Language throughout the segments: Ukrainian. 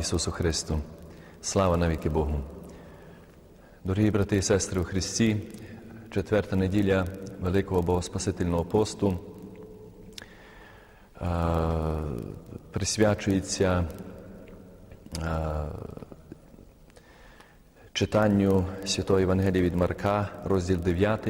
Ісусу Христу! Слава навіки Богу! Дорогі брати і сестри у Христі, четверта неділя Великого Богоспасительного посту е, присвячується е, читанню Святої Євангелії від Марка, розділ 9.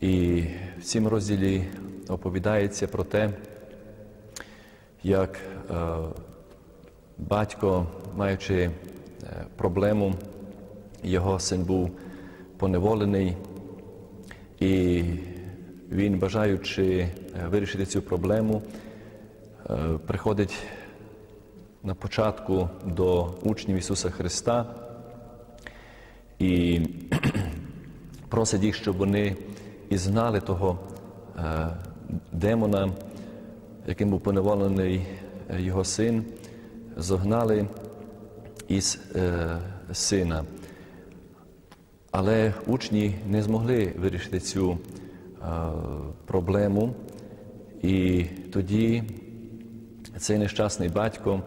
І в цім розділі оповідається про те, як е, батько, маючи е, проблему, його син був поневолений, і він, бажаючи е, вирішити цю проблему, е, приходить на початку до учнів Ісуса Христа і просить їх, щоб вони ізгнали того е, демона, яким був поневолений його син, зогнали із е, сина. Але учні не змогли вирішити цю е, проблему, і тоді цей нещасний батько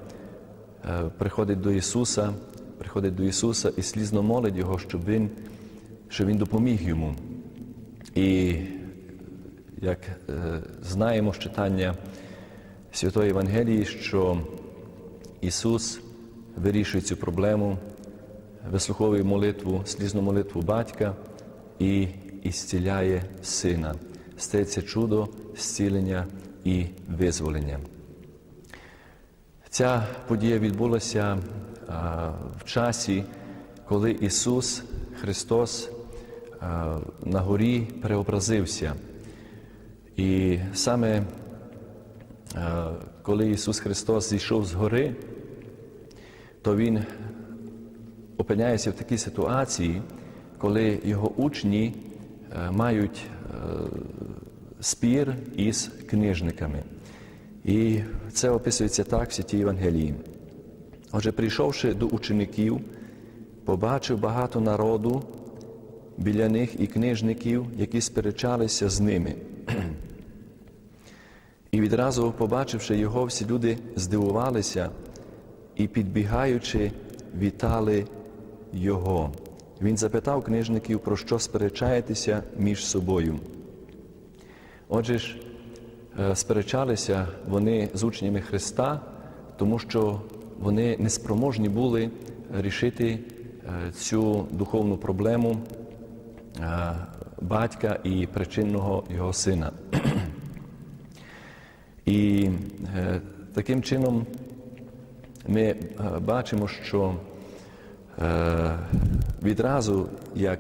е, приходить до Ісуса, приходить до Ісуса і слізно молить Його, щоб Він, щоб він допоміг йому. І як е, знаємо з читання Святої Євангелії, що Ісус вирішує цю проблему, вислуховує молитву, слізну молитву батька і ісціляє сина. Стається чудо, зцілення і визволення. Ця подія відбулася в часі, коли Ісус Христос на горі преобразився. І саме коли Ісус Христос зійшов з гори, то Він опиняється в такій ситуації, коли його учні е, мають е, спір із книжниками. І це описується так в святій Євангелії. Отже, прийшовши до учеників, побачив багато народу біля них і книжників, які сперечалися з ними. І відразу, побачивши його, всі люди здивувалися і, підбігаючи, вітали його. Він запитав книжників, про що сперечаєтеся між собою. Отже ж, е, сперечалися вони з учнями Христа, тому що вони неспроможні були рішити е, цю духовну проблему е, батька і причинного його сина. І таким чином ми бачимо, що відразу, як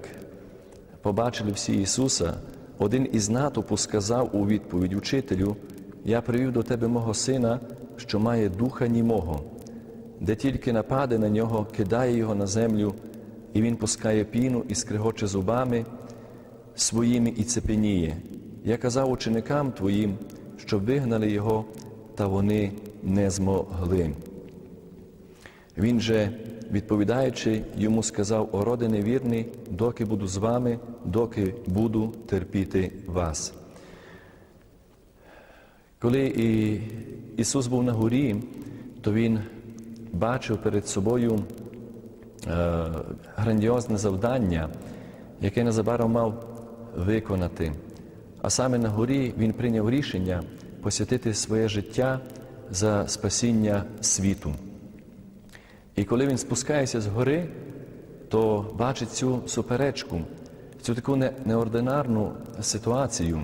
побачили всі Ісуса, один із натовпу сказав у відповідь учителю: Я привів до тебе мого сина, що має духа німого, де тільки нападе на нього, кидає його на землю, і він пускає піну і скригоче зубами своїми і цепеніє. Я казав ученикам твоїм, щоб вигнали його, та вони не змогли. Він же, відповідаючи, йому сказав, о роди невірний, доки буду з вами, доки буду терпіти вас. Коли і Ісус був на горі, то Він бачив перед собою е, грандіозне завдання, яке незабаром мав виконати. А саме на горі Він прийняв рішення посвятити своє життя за спасіння світу. І коли він спускається з гори, то бачить цю суперечку, цю таку неординарну ситуацію.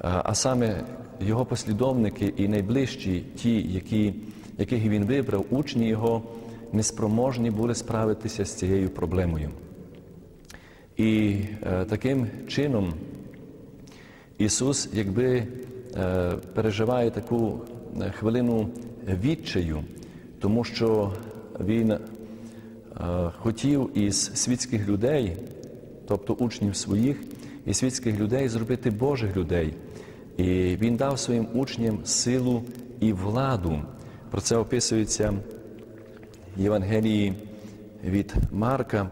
А саме його послідовники і найближчі, ті, які, яких він вибрав, учні його неспроможні були справитися з цією проблемою. І е, таким чином Ісус, якби е, переживає таку хвилину відчаю, тому що він е, хотів із світських людей, тобто учнів своїх, і світських людей зробити Божих людей. І він дав своїм учням силу і владу. Про це описується в Євангелії від Марка,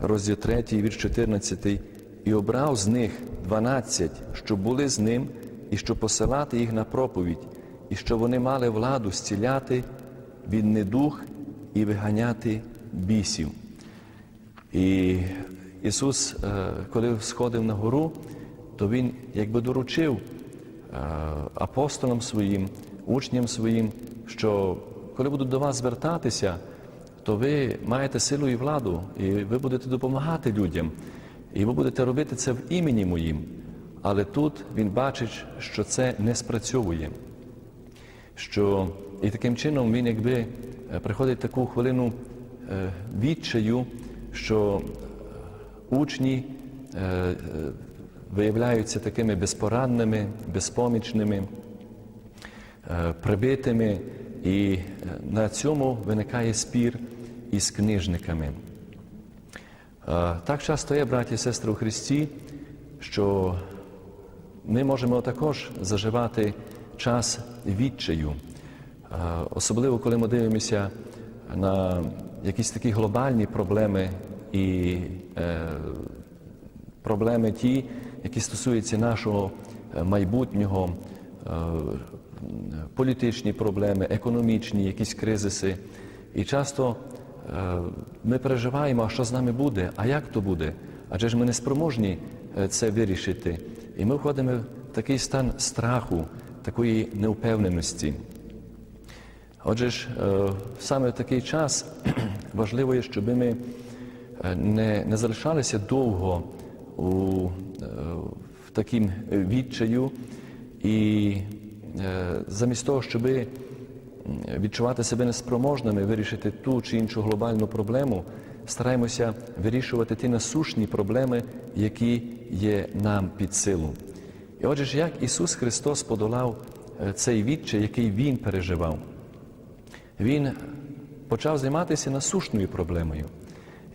розділ 3, вірш 14, і обрав з них 12, щоб були з ним, і щоб посилати їх на проповідь і що вони мали владу зціляти від недух і виганяти бісів. І Ісус, е, коли сходив на гору, то Він якби доручив е, апостолам своїм, учням своїм, що коли будуть до вас звертатися, то ви маєте силу і владу, і ви будете допомагати людям, і ви будете робити це в імені моїм. Але тут він бачить, що це не спрацьовує. Що і таким чином він якби е, приходить таку хвилину е, відчаю, що учні е, е, виявляються такими безпорадними, безпомічними, прибитими, і на цьому виникає спір із книжниками. Е, Так часто є, браті і сестри у Христі, що ми можемо також заживати час відчаю, Е, особливо коли ми дивимося на якісь такі глобальні проблеми і е, проблеми ті, які стосуються нашого майбутнього, політичні проблеми, економічні, якісь кризиси. І часто ми переживаємо, а що з нами буде, а як то буде? Адже ж ми не спроможні е, це вирішити. І ми входимо в такий стан страху, такої неупевненості. Отже ж, е, саме в такий час важливо є, щоб ми е, не, не залишалися довго у, е, в таким відчаю, і е, замість того, щоб відчувати себе неспроможними вирішити ту чи іншу глобальну проблему, стараємося вирішувати ті насущні проблеми, які є нам під силу. І отже ж, як Ісус Христос подолав е, цей відчай, який Він переживав. Він почав займатися насущною проблемою.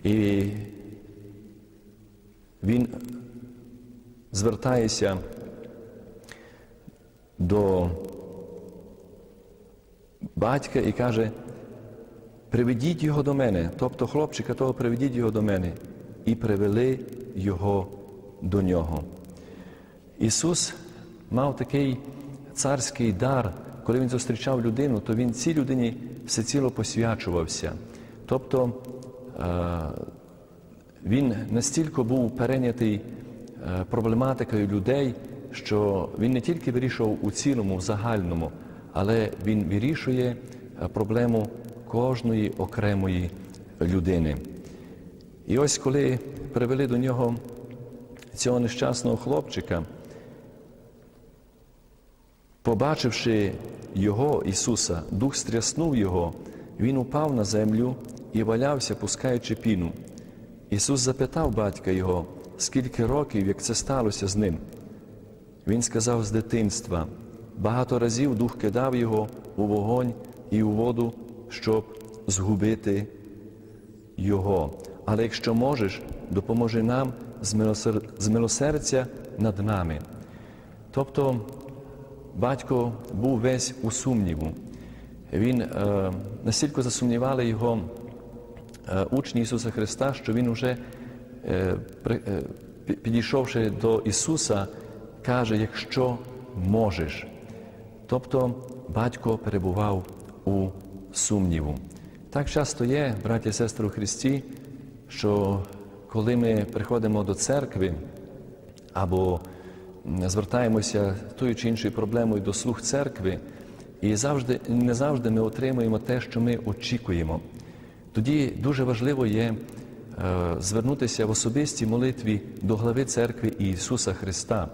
І він звертається до батька і каже, приведіть його до мене, тобто хлопчика того приведіть його до мене, і привели його до нього. Ісус мав такий царський дар, коли Він зустрічав людину, то Він цій людині всеціло посвячувався. Тобто е, він настільки був перейнятий е, проблематикою людей, що він не тільки вирішував у цілому, в загальному, але він вирішує е, проблему кожної окремої людини. І ось коли привели до нього цього нещасного хлопчика, побачивши його, Ісуса, дух стряснув його, він упав на землю і валявся, пускаючи піну. Ісус запитав батька його, скільки років, як це сталося з ним. Він сказав з дитинства, багато разів дух кидав його у вогонь і у воду, щоб згубити його. Але якщо можеш, допоможи нам з милосер- з милосердя над нами. Тобто батько був весь у сумніву. Він е, настільки засумнівали його е, учні Ісуса Христа, що Він уже, е, е, підійшовши до Ісуса, каже, якщо можеш. Тобто батько перебував у сумніву. Так часто є, браті і сестри у Христі, що коли ми приходимо до церкви або звертаємося тою чи іншою проблемою до слуг церкви, і завжди, не завжди ми отримуємо те, що ми очікуємо. Тоді дуже важливо є е, звернутися в особистій молитві до глави церкви Ісуса Христа.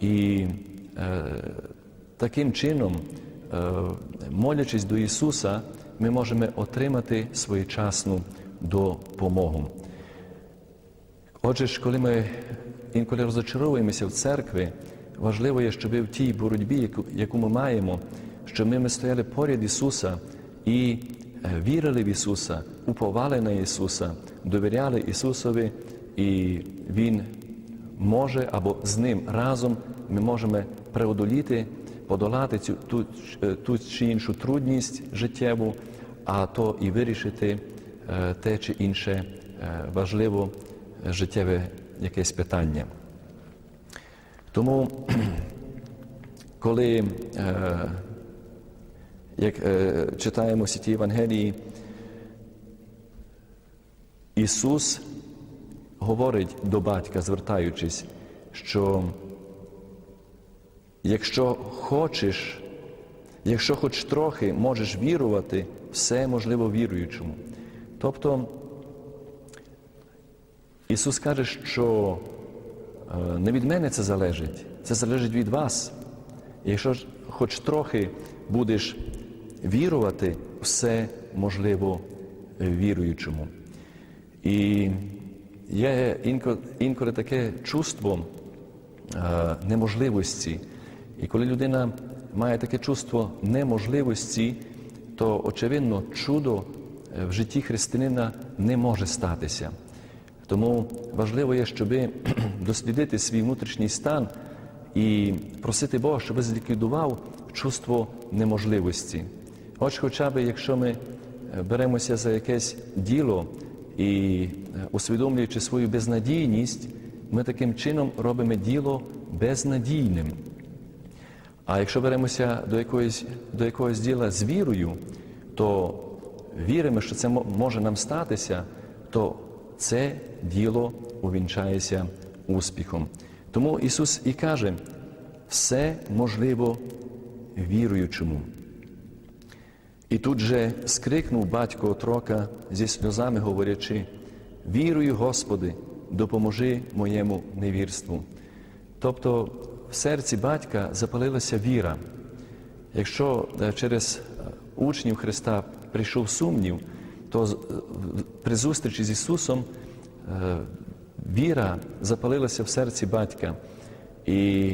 І е, таким чином, е, молячись до Ісуса, ми можемо отримати своєчасну допомогу. Отже ж, коли ми інколи розочаровуємося в церкві, важливо є, щоб в тій боротьбі, яку, ми маємо, щоб ми, ми стояли поряд Ісуса і е, вірили в Ісуса, уповали на Ісуса, довіряли Ісусові, і Він може або з Ним разом ми можемо преодоліти, подолати цю ту, е, ту чи іншу трудність життєву, а то і вирішити е, те чи інше е, важливе життєве якесь питання. Тому, коли як читаємо в Євангелії, Ісус говорить до батька, звертаючись, що якщо хочеш, якщо хоч трохи можеш вірувати, все можливо віруючому. Тобто Ісус каже, що е, не від мене це залежить, це залежить від вас. Якщо хоч трохи будеш вірувати, все можливо віруючому. І є інколи, інколи таке чувство е, неможливості. І коли людина має таке чувство неможливості, то очевидно чудо е, в житті християнина не може статися. Тому важливо є, щоб дослідити свій внутрішній стан і просити Бога, щоб зліквідував чувство неможливості. Хоч хоча б, якщо ми е, беремося за якесь діло і е, усвідомлюючи свою безнадійність, ми таким чином робимо діло безнадійним. А якщо беремося до якоїсь, до якогось діла з вірою, то віримо, що це може нам статися, то це діло увінчається успіхом. Тому Ісус і каже, все можливо віруючому. І тут же скрикнув батько отрока зі сльозами, говорячи: Вірую, Господи, допоможи моєму невірству. Тобто в серці батька запалилася віра. Якщо е, через е, учнів Христа прийшов сумнів, то е, при зустрічі з Ісусом віра запалилася в серці батька. І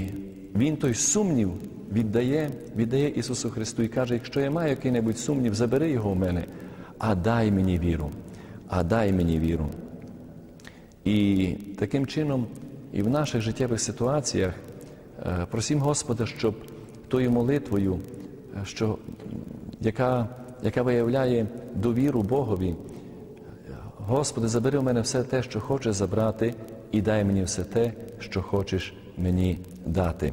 він той сумнів віддає, віддає Ісусу Христу і каже, якщо я маю який-небудь сумнів, забери його в мене, а дай мені віру, а дай мені віру. І таким чином і в наших життєвих ситуаціях просім Господа, щоб тою молитвою, е, що, яка, яка виявляє довіру Богові, Господи, забери в мене все те, що хочеш забрати, і дай мені все те, що хочеш мені дати.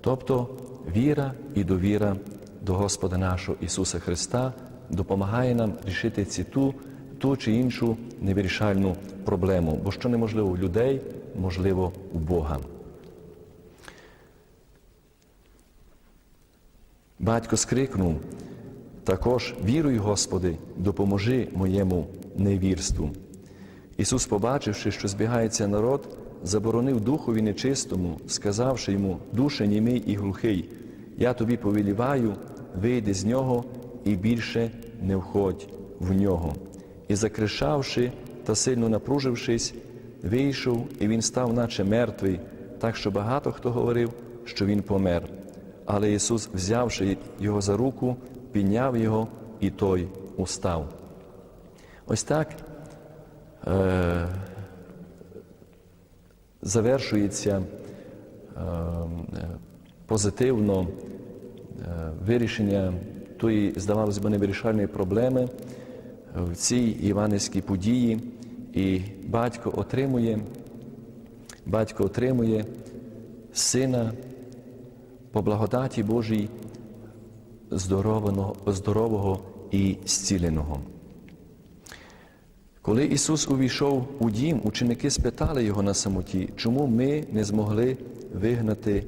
Тобто віра і довіра до Господа нашого Ісуса Христа допомагає нам рішити ці ту, ту чи іншу невирішальну проблему, бо що неможливо у людей, можливо у Бога. Батько скрикнув, також віруй, Господи, допоможи моєму невірству. Ісус, побачивши, що збігається народ, заборонив духові нечистому, сказавши йому, душе німий і глухий, я тобі повеліваю, вийди з нього і більше не входь в нього. І закришавши та сильно напружившись, вийшов, і він став, наче мертвий, так що багато хто говорив, що він помер. Але Ісус, взявши його за руку, підняв його, і той устав. Ось так е, завершується е, позитивно е, вирішення тої, здавалося б, невирішальної проблеми в цій іванівській події, і батько отримує, батько отримує сина по благодаті Божій здорового, і зціленого. Коли Ісус увійшов у дім, ученики спитали Його на самоті, чому ми не змогли вигнати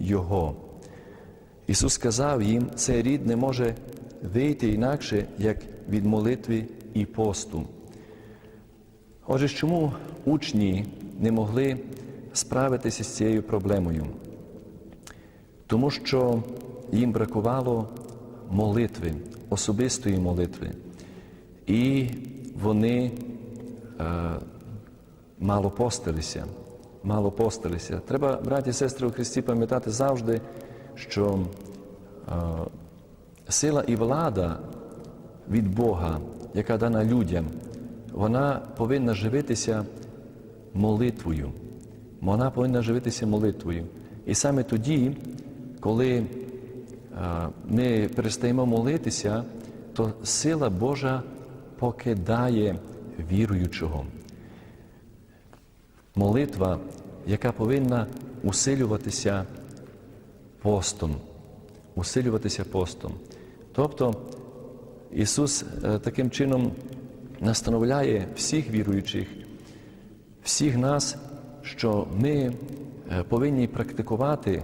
Його. Ісус сказав їм, цей рід не може вийти інакше, як від молитви і посту. Отже, чому учні не могли справитися з цією проблемою? Тому що їм бракувало молитви, особистої молитви. І вони е, мало постилися, мало постилися. Треба, браті і сестри у Христі, пам'ятати завжди, що е, сила і влада від Бога, яка дана людям, вона повинна живитися молитвою. Вона повинна живитися молитвою. І саме тоді, коли е, ми перестаємо молитися, то сила Божа покидає віруючого. Молитва, яка повинна усилюватися постом, усилюватися постом. Тобто Ісус е, таким чином настановляє всіх віруючих, всіх нас, що ми е, повинні практикувати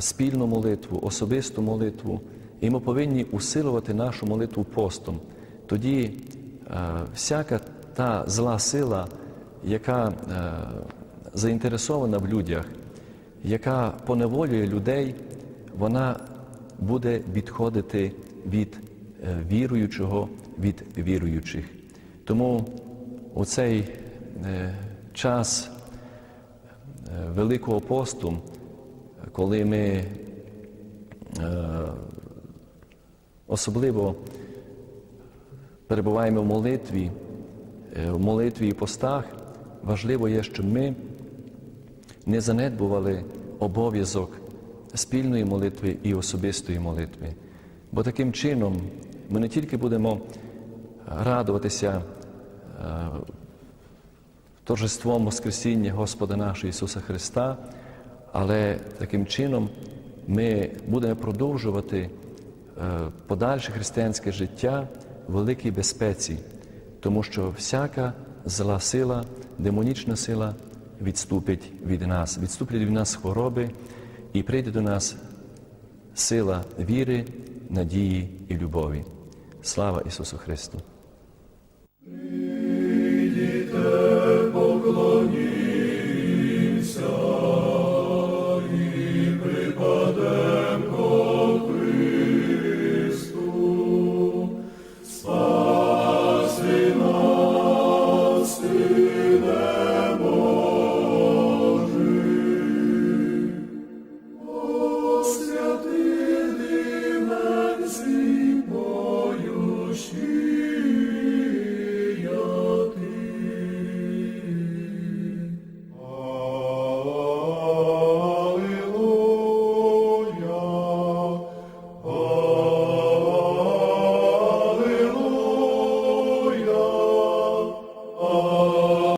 спільну молитву, особисту молитву, і ми повинні усилувати нашу молитву постом. Тоді е, всяка та зла сила, яка е, заінтересована в людях, яка поневолює людей, вона буде відходити від е, віруючого, від віруючих. Тому у цей е, час е, Великого посту, коли ми е, особливо перебуваємо в молитві, е, в молитві і постах, важливо є, щоб ми не занедбували обов'язок спільної молитви і особистої молитви. Бо таким чином ми не тільки будемо радуватися е, торжеством Воскресіння Господа нашого Ісуса Христа, але таким чином ми будемо продовжувати е, подальше християнське життя в великій безпеці, тому що всяка зла сила, демонічна сила відступить від нас, відступлять від нас хвороби і прийде до нас сила віри, надії і любові. Слава Ісусу Христу!